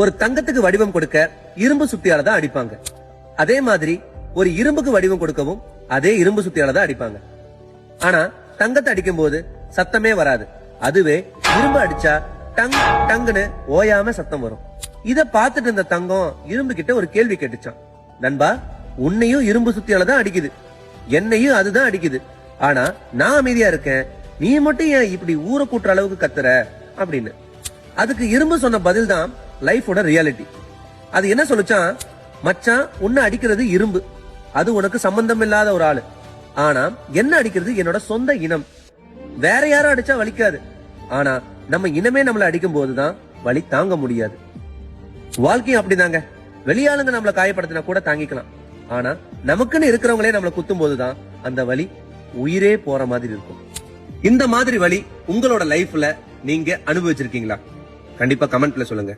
ஒரு தங்கத்துக்கு வடிவம் கொடுக்க இரும்பு சுத்தியால தான் அடிப்பாங்க. அதே மாதிரி ஒரு இரும்புக்கு வடிவம் கொடுக்கவும் அதே இரும்பு சுத்தியால தான் அடிப்பாங்க. ஆனா தங்கத்தை அடிக்கும் போது சத்தமே வராது. அதுவே இரும்பு அடிச்சா டங் டங்குன்னு ஓயாம சத்தம் வரும். இத பார்த்துட்டு இருந்த தங்கம் இரும்பு கிட்ட ஒரு கேள்வி கேட்டுச்சான் நண்பா உன்னையும் இரும்பு சுத்தியால தான் அடிக்குது. என்னையும் அதுதான் அடிக்குது. ஆனா நான் அமைதியா இருக்கேன். நீ மட்டும் ஏன் இப்படி ஊரை கூட்டுற அளவுக்கு கத்துற? அப்படின்னு. அதுக்கு இரும்பு சொன்ன பதில் தான் லைஃபோட ரியாலிட்டி. அது என்ன சொல்லுச்சான் மச்சான் உன்னை அடிக்கிறது இரும்பு. அது உனக்கு சம்பந்தம் இல்லாத ஒரு ஆளு. ஆனா என்ன அடிக்கிறது என்னோட சொந்த இனம். வேற யாரும் அடிச்சா வலிக்காது. ஆனா நம்ம இனமே நம்மள அடிக்கும் போதுதான் வலி தாங்க முடியாது. வாழ்க்கையும் அப்படிதாங்க. வெளியாளுங்க நம்மள காயப்படுத்தினா கூட தாங்கிக்கலாம். ஆனா நமக்குன்னு இருக்கிறவங்களே நம்மள குத்தும் போதுதான் அந்த வலி உயிரே போற மாதிரி இருக்கும். இந்த மாதிரி வழி உங்களோட லைஃப்ல நீங்க அனுபவிச்சிருக்கீங்களா? கண்டிப்பா கமெண்ட்ல சொல்லுங்க.